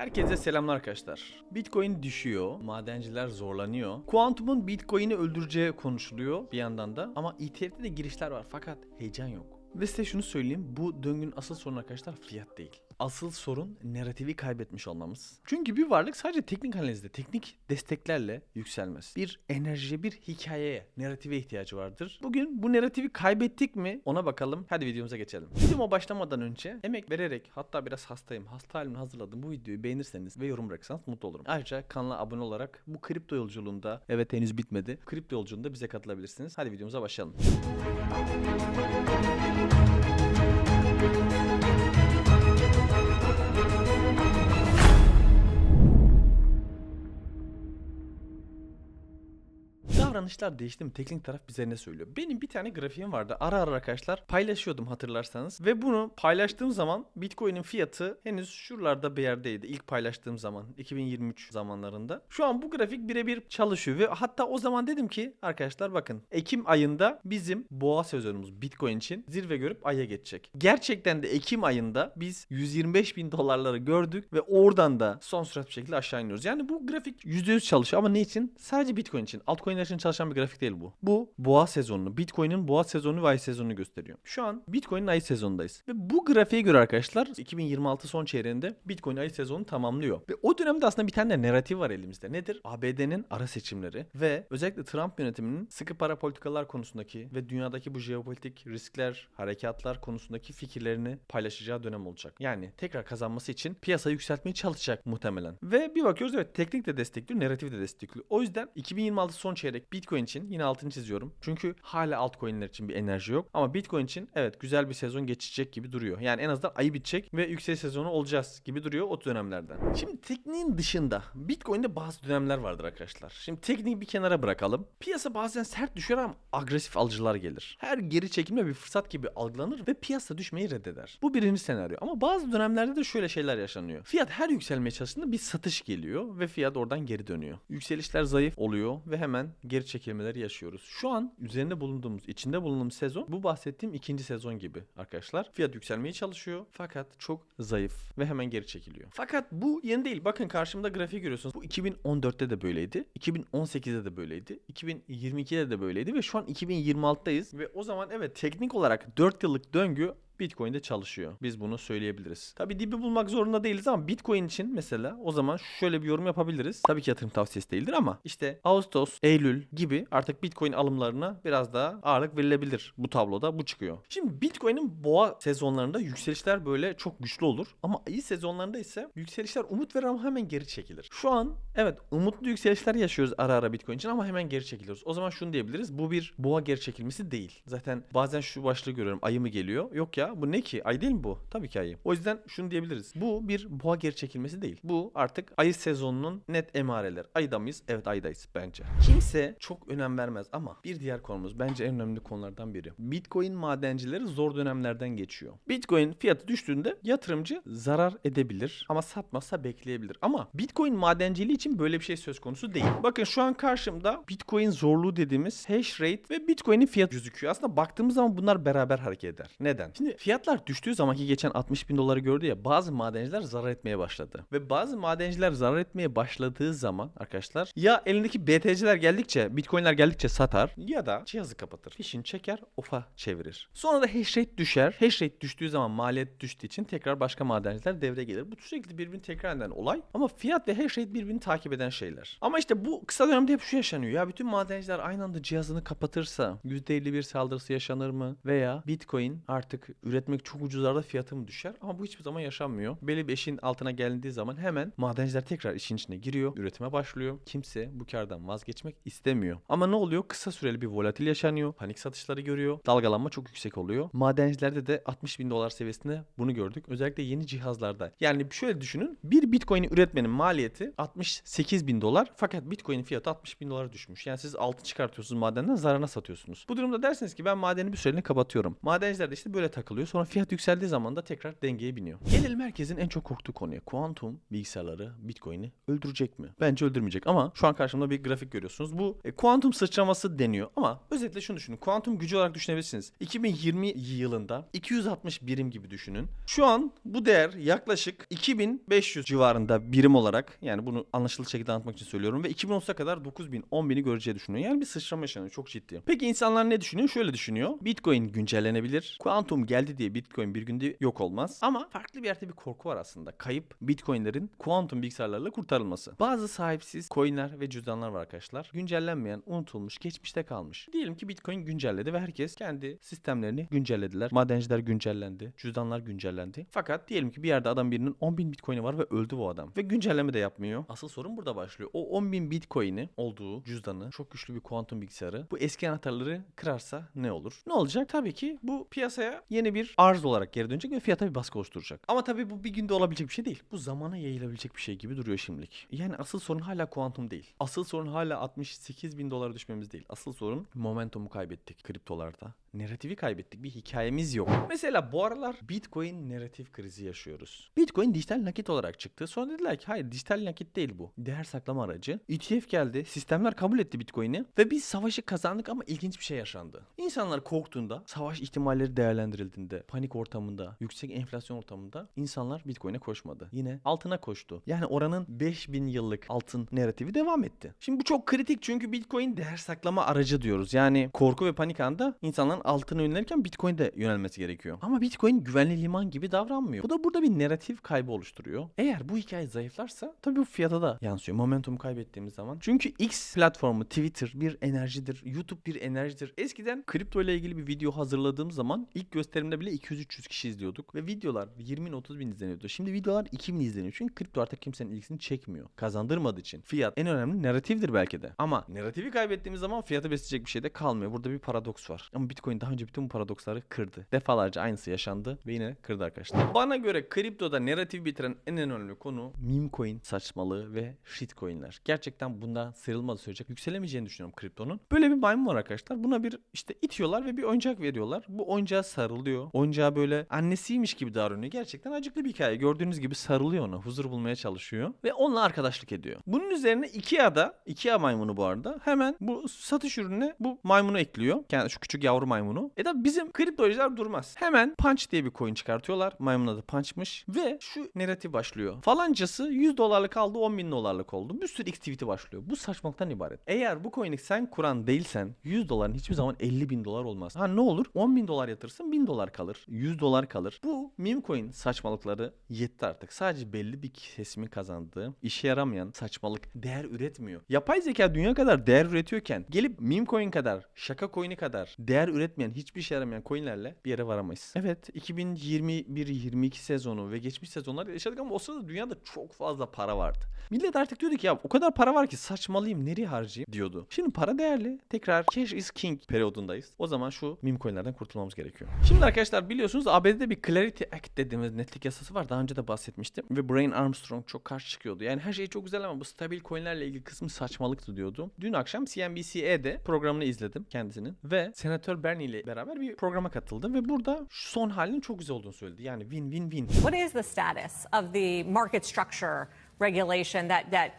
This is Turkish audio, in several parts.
Herkese selamlar arkadaşlar. Bitcoin düşüyor, madenciler zorlanıyor. Kuantum'un Bitcoin'i öldüreceği konuşuluyor bir yandan da ama ETF'de de girişler var fakat heyecan yok. Ve size şunu söyleyeyim, bu döngünün asıl sorunu arkadaşlar fiyat değil. Asıl sorun narratifi kaybetmiş olmamız. Çünkü bir varlık sadece teknik analizde, teknik desteklerle yükselmez. Bir enerjiye, bir hikayeye, narrative ihtiyacı vardır. Bugün bu narratifi kaybettik mi ona bakalım. Hadi videomuza geçelim. Videoma başlamadan önce emek vererek hatta biraz hastayım. Hasta halimle hazırladığım bu videoyu beğenirseniz ve yorum bırakırsanız mutlu olurum. Ayrıca kanala abone olarak bu kripto yolculuğunda evet henüz bitmedi. Kripto yolculuğunda bize katılabilirsiniz. Hadi videomuza başlayalım. Davranışlar değişti mi? Teknik taraf bize ne söylüyor? Benim bir tane grafiğim vardı. Ara ara arkadaşlar paylaşıyordum hatırlarsanız. Ve bunu paylaştığım zaman Bitcoin'in fiyatı henüz şuralarda bir yerdeydi. İlk paylaştığım zaman 2023 zamanlarında. Şu an bu grafik birebir çalışıyor ve hatta o zaman dedim ki arkadaşlar bakın Ekim ayında bizim boğa sezonumuz Bitcoin için zirve görüp aya geçecek. Gerçekten de Ekim ayında biz 125 bin dolarları gördük ve oradan da son sürat bir şekilde aşağı iniyoruz. Yani bu grafik %100 çalışıyor ama ne için? Sadece Bitcoin için. Altcoin'ler için çalışan bir grafik değil bu. Bu boğa sezonunu, Bitcoin'in boğa sezonu ve ay sezonunu gösteriyor. Şu an Bitcoin'in ay sezonundayız. Ve bu grafiğe göre arkadaşlar 2026 son çeyreğinde Bitcoin ay sezonu tamamlıyor. Ve o dönemde aslında bir tane narratif var elimizde. Nedir? ABD'nin ara seçimleri ve özellikle Trump yönetiminin sıkı para politikalar konusundaki ve dünyadaki bu jeopolitik riskler, harekatlar konusundaki fikirlerini paylaşacağı dönem olacak. Yani tekrar kazanması için piyasayı yükseltmeye çalışacak muhtemelen. Ve bir bakıyoruz evet teknik de destekliyor, narratif de destekliyor. O yüzden 2026 son çeyrek Bitcoin için yine altını çiziyorum. Çünkü hala altcoin'ler için bir enerji yok. Ama Bitcoin için evet güzel bir sezon geçecek gibi duruyor. Yani en azından ayı bitecek ve yüksek sezonu olacağız gibi duruyor o dönemlerden. Şimdi tekniğin dışında Bitcoin'de bazı dönemler vardır arkadaşlar. Şimdi tekniği bir kenara bırakalım. Piyasa bazen sert düşer ama agresif alıcılar gelir. Her geri çekimde bir fırsat gibi algılanır ve piyasa düşmeyi reddeder. Bu birinci senaryo. Ama bazı dönemlerde de şöyle şeyler yaşanıyor. Fiyat her yükselmeye çalıştığında bir satış geliyor ve fiyat oradan geri dönüyor. Yükselişler zayıf oluyor ve hemen geri çekilmeleri yaşıyoruz. Şu an üzerinde bulunduğumuz, içinde bulunduğumuz sezon bu bahsettiğim ikinci sezon gibi arkadaşlar. Fiyat yükselmeye çalışıyor fakat çok zayıf ve hemen geri çekiliyor. Fakat bu yeni değil. Bakın karşımda grafiği görüyorsunuz. Bu 2014'te de böyleydi. 2018'de de böyleydi. 2022'de de böyleydi ve şu an 2026'dayız ve o zaman evet teknik olarak 4 yıllık döngü Bitcoin'de çalışıyor. Biz bunu söyleyebiliriz. Tabi dibi bulmak zorunda değiliz ama Bitcoin için mesela o zaman şöyle bir yorum yapabiliriz. Tabii ki yatırım tavsiyesi değildir ama işte Ağustos, Eylül gibi artık Bitcoin alımlarına biraz daha ağırlık verilebilir. Bu tabloda bu çıkıyor. Şimdi Bitcoin'in boğa sezonlarında yükselişler böyle çok güçlü olur ama ayı sezonlarında ise yükselişler umut verir ama hemen geri çekilir. Şu an evet umutlu yükselişler yaşıyoruz ara ara Bitcoin için ama hemen geri çekiliyoruz. O zaman şunu diyebiliriz. Bu bir boğa geri çekilmesi değil. Zaten bazen şu başlığı görüyorum. Ayı mı geliyor? Yok ya bu ne ki? Ay değil mi bu? Tabii ki ayı. O yüzden şunu diyebiliriz. Bu bir boğa geri çekilmesi değil. Bu artık ayı sezonunun net emareler. Ayda mıyız? Evet aydayız bence. Kimse çok önem vermez ama bir diğer konumuz bence en önemli konulardan biri. Bitcoin madencileri zor dönemlerden geçiyor. Bitcoin fiyatı düştüğünde yatırımcı zarar edebilir ama satmazsa bekleyebilir. Ama Bitcoin madenciliği için böyle bir şey söz konusu değil. Bakın şu an karşımda Bitcoin zorluğu dediğimiz hash rate ve Bitcoin'in fiyatı gözüküyor. Aslında baktığımız zaman bunlar beraber hareket eder. Neden? Şimdi fiyatlar düştüğü zaman ki geçen 60 bin doları gördü ya bazı madenciler zarar etmeye başladı. Ve bazı madenciler zarar etmeye başladığı zaman arkadaşlar ya elindeki BTC'ler geldikçe Bitcoin'ler geldikçe satar ya da cihazı kapatır. Fişini çeker ofa çevirir. Sonra da hash rate düşer. Hash rate düştüğü zaman maliyet düştüğü için tekrar başka madenciler devreye gelir. Bu sürekli birbirini tekrar eden olay ama fiyat ve hash rate birbirini takip eden şeyler. Ama işte bu kısa dönemde hep şu yaşanıyor. Ya bütün madenciler aynı anda cihazını kapatırsa %51 saldırısı yaşanır mı? Veya Bitcoin artık üretmek çok ucuzlarda fiyatı mı düşer? Ama bu hiçbir zaman yaşanmıyor. Belli bir eşin altına gelindiği zaman hemen madenciler tekrar işin içine giriyor. Üretime başlıyor. Kimse bu kardan vazgeçmek istemiyor. Ama ne oluyor? Kısa süreli bir volatil yaşanıyor. Panik satışları görüyor. Dalgalanma çok yüksek oluyor. Madencilerde de 60 bin dolar seviyesinde bunu gördük. Özellikle yeni cihazlarda. Yani şöyle düşünün. Bir Bitcoin'i üretmenin maliyeti 68 bin dolar. Fakat Bitcoin'in fiyatı 60 bin dolara düşmüş. Yani siz altın çıkartıyorsunuz madenden zararına satıyorsunuz. Bu durumda dersiniz ki ben madeni bir süreliğine kapatıyorum. Madenciler de işte böyle takılıyor kalıyor. Sonra fiyat yükseldiği zaman da tekrar dengeye biniyor. Gelelim herkesin en çok korktuğu konuya. Kuantum bilgisayarları Bitcoin'i öldürecek mi? Bence öldürmeyecek ama şu an karşımda bir grafik görüyorsunuz. Bu e, kuantum sıçraması deniyor ama özetle şunu düşünün. Kuantum gücü olarak düşünebilirsiniz. 2020 yılında 260 birim gibi düşünün. Şu an bu değer yaklaşık 2500 civarında birim olarak yani bunu anlaşılır şekilde anlatmak için söylüyorum ve 2030'a kadar 9000 10000'i göreceği düşünüyor. Yani bir sıçrama yaşanıyor çok ciddi. Peki insanlar ne düşünüyor? Şöyle düşünüyor. Bitcoin güncellenebilir. Kuantum geldi diye Bitcoin bir günde yok olmaz. Ama farklı bir yerde bir korku var aslında. Kayıp Bitcoin'lerin kuantum bilgisayarlarla kurtarılması. Bazı sahipsiz coinler ve cüzdanlar var arkadaşlar. Güncellenmeyen, unutulmuş, geçmişte kalmış. Diyelim ki Bitcoin güncelledi ve herkes kendi sistemlerini güncellediler. Madenciler güncellendi. Cüzdanlar güncellendi. Fakat diyelim ki bir yerde adam birinin 10.000 Bitcoin'i var ve öldü bu adam. Ve güncelleme de yapmıyor. Asıl sorun burada başlıyor. O 10.000 Bitcoin'i olduğu cüzdanı, çok güçlü bir kuantum bilgisayarı bu eski anahtarları kırarsa ne olur? Ne olacak? Tabii ki bu piyasaya yeni bir arz olarak geri dönecek ve fiyata bir baskı oluşturacak. Ama tabii bu bir günde olabilecek bir şey değil. Bu zamana yayılabilecek bir şey gibi duruyor şimdilik. Yani asıl sorun hala kuantum değil. Asıl sorun hala 68 bin dolara düşmemiz değil. Asıl sorun momentumu kaybettik kriptolarda. Narratifi kaybettik. Bir hikayemiz yok. Mesela bu aralar Bitcoin narratif krizi yaşıyoruz. Bitcoin dijital nakit olarak çıktı. Sonra dediler ki hayır dijital nakit değil bu. Değer saklama aracı. ETF geldi. Sistemler kabul etti Bitcoin'i. Ve biz savaşı kazandık ama ilginç bir şey yaşandı. İnsanlar korktuğunda, savaş ihtimalleri değerlendirildiğinde, panik ortamında, yüksek enflasyon ortamında insanlar Bitcoin'e koşmadı. Yine altına koştu. Yani oranın 5000 yıllık altın narratifi devam etti. Şimdi bu çok kritik çünkü Bitcoin değer saklama aracı diyoruz. Yani korku ve panik anda insanların altına yönelirken Bitcoin'de yönelmesi gerekiyor. Ama Bitcoin güvenli liman gibi davranmıyor. Bu da burada bir narratif kaybı oluşturuyor. Eğer bu hikaye zayıflarsa tabii bu fiyata da yansıyor. Momentum kaybettiğimiz zaman. Çünkü X platformu Twitter bir enerjidir. YouTube bir enerjidir. Eskiden kripto ile ilgili bir video hazırladığım zaman ilk gösterimde bile 200-300 kişi izliyorduk. Ve videolar 20-30 bin izleniyordu. Şimdi videolar 2000 izleniyor. Çünkü kripto artık kimsenin ilgisini çekmiyor. Kazandırmadığı için. Fiyat en önemli narratifdir belki de. Ama narratifi kaybettiğimiz zaman fiyatı besleyecek bir şey de kalmıyor. Burada bir paradoks var. Ama Bitcoin daha önce bütün bu paradoksları kırdı. Defalarca aynısı yaşandı ve yine kırdı arkadaşlar. Bana göre kriptoda narratifi bitiren en önemli konu meme coin saçmalığı ve shitcoinler. Gerçekten bundan sıyrılmadı söyleyecek. Yükselemeyeceğini düşünüyorum kriptonun. Böyle bir maymun var arkadaşlar. Buna bir işte itiyorlar ve bir oyuncak veriyorlar. Bu oyuncağa sarılıyor. Oyuncağa böyle annesiymiş gibi davranıyor. Gerçekten acıklı bir hikaye. Gördüğünüz gibi sarılıyor ona. Huzur bulmaya çalışıyor. Ve onunla arkadaşlık ediyor. Bunun üzerine Ikea'da, Ikea maymunu bu arada hemen bu satış ürününe bu maymunu ekliyor. Yani şu küçük yavru maymunu. E tabi bizim kriptocular durmaz. Hemen Punch diye bir coin çıkartıyorlar. Maymun adı Punch'mış. Ve şu narratif başlıyor. Falancası 100 dolarlık aldı 10 bin dolarlık oldu. Bir sürü X başlıyor. Bu saçmalıktan ibaret. Eğer bu coin'i sen kuran değilsen 100 doların hiçbir zaman 50 bin dolar olmaz. Ha ne olur? 10 bin dolar yatırsın 1000 dolar kalır. 100 dolar kalır. Bu meme coin saçmalıkları yetti artık. Sadece belli bir kesimin kazandığı işe yaramayan saçmalık değer üretmiyor. Yapay zeka dünya kadar değer üretiyorken gelip meme coin kadar şaka coin'i kadar değer üretmeyen hiçbir işe yaramayan coinlerle bir yere varamayız. Evet 2021-22 sezonu ve geçmiş sezonlar yaşadık ama o sırada dünyada çok fazla para vardı. Millet artık diyordu ki ya o kadar para var ki saçmalıyım nereye harcayayım diyordu. Şimdi para değerli. Tekrar cash is king periyodundayız. O zaman şu meme coinlerden kurtulmamız gerekiyor. Şimdi arkadaşlar biliyorsunuz ABD'de bir Clarity Act dediğimiz netlik yasası var. Daha önce de bahsetmiştim. Ve Brian Armstrong çok karşı çıkıyordu. Yani her şey çok güzel ama bu stabil coinlerle ilgili kısmı saçmalıktı diyordu. Dün akşam CNBC'de programını izledim kendisinin. Ve Senatör Bernie ile beraber bir programa katıldı. Ve burada şu son halinin çok güzel olduğunu söyledi. Yani win win win. What is the status of the market structure regulation that, that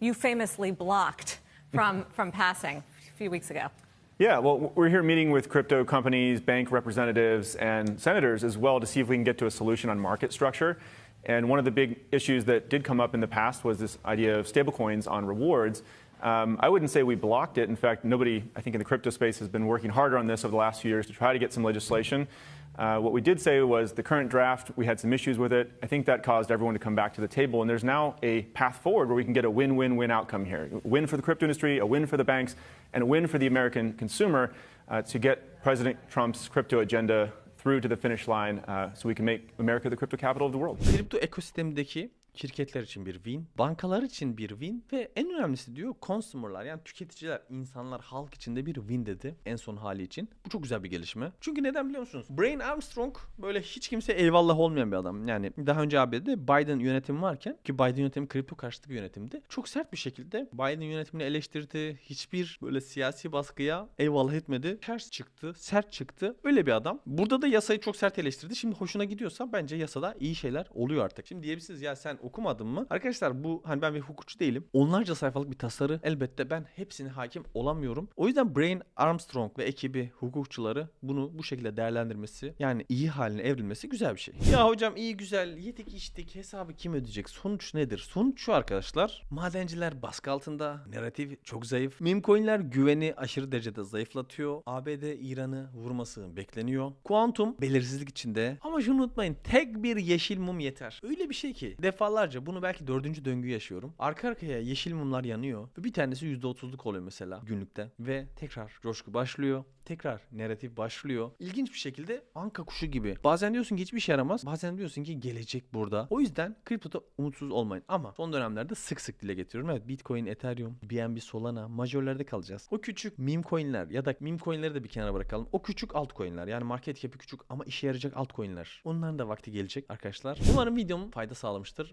you famously blocked from, from passing a few weeks ago? Yeah, well, we're here meeting with crypto companies, bank representatives, and senators as well to see if we can get to a solution on market structure. And one of the big issues that did come up in the past was this idea of stablecoins on rewards. Um, I wouldn't say we blocked it. In fact, nobody, I think, in the crypto space has been working harder on this over the last few years to try to get some legislation. Uh, what we did say was the current draft, we had some issues with it. I think that caused everyone to come back to the table, and there's now a path forward where we can get a win win win outcome here. A win for the crypto industry, a win for the banks, and a win for the American consumer uh, to get President Trump's crypto agenda through to the finish line uh, so we can make America the crypto capital of the world. Kripto ekosistemindeki şirketler için bir win, bankalar için bir win ve en önemlisi diyor consumer'lar yani tüketiciler, insanlar, halk için de bir win dedi en son hali için. Bu çok güzel bir gelişme. Çünkü neden biliyor musunuz? Brian Armstrong böyle hiç kimse eyvallah olmayan bir adam. Yani daha önce ABD'de Biden yönetimi varken ki Biden yönetimi kripto karşıtı bir yönetimdi. Çok sert bir şekilde Biden yönetimini eleştirdi. Hiçbir böyle siyasi baskıya eyvallah etmedi. Ters çıktı, sert çıktı. Öyle bir adam. Burada da yasayı çok sert eleştirdi. Şimdi hoşuna gidiyorsa bence yasada iyi şeyler oluyor artık. Şimdi diyebilirsiniz ya sen okumadın mı? Arkadaşlar bu hani ben bir hukukçu değilim. Onlarca sayfalık bir tasarı. Elbette ben hepsine hakim olamıyorum. O yüzden Brian Armstrong ve ekibi hukukçuları bunu bu şekilde değerlendirmesi yani iyi haline evrilmesi güzel bir şey. Ya hocam iyi güzel yedik içtik hesabı kim ödeyecek? Sonuç nedir? Sonuç şu arkadaşlar. Madenciler baskı altında. Narratif çok zayıf. Meme coinler güveni aşırı derecede zayıflatıyor. ABD İran'ı vurması bekleniyor. Kuantum belirsizlik içinde. Ama şunu unutmayın. Tek bir yeşil mum yeter. Öyle bir şey ki defalarca bunu belki dördüncü döngü yaşıyorum. Arka arkaya yeşil mumlar yanıyor. Ve bir tanesi %30'luk oluyor mesela günlükte. Ve tekrar coşku başlıyor. Tekrar narratif başlıyor. İlginç bir şekilde anka kuşu gibi. Bazen diyorsun ki hiçbir işe yaramaz. Bazen diyorsun ki gelecek burada. O yüzden kriptoda umutsuz olmayın. Ama son dönemlerde sık sık dile getiriyorum. Evet Bitcoin, Ethereum, BNB, Solana majörlerde kalacağız. O küçük meme coinler ya da meme coinleri de bir kenara bırakalım. O küçük altcoinler yani market cap'i küçük ama işe yarayacak altcoinler. Onların da vakti gelecek arkadaşlar. Umarım videom fayda sağlamıştır.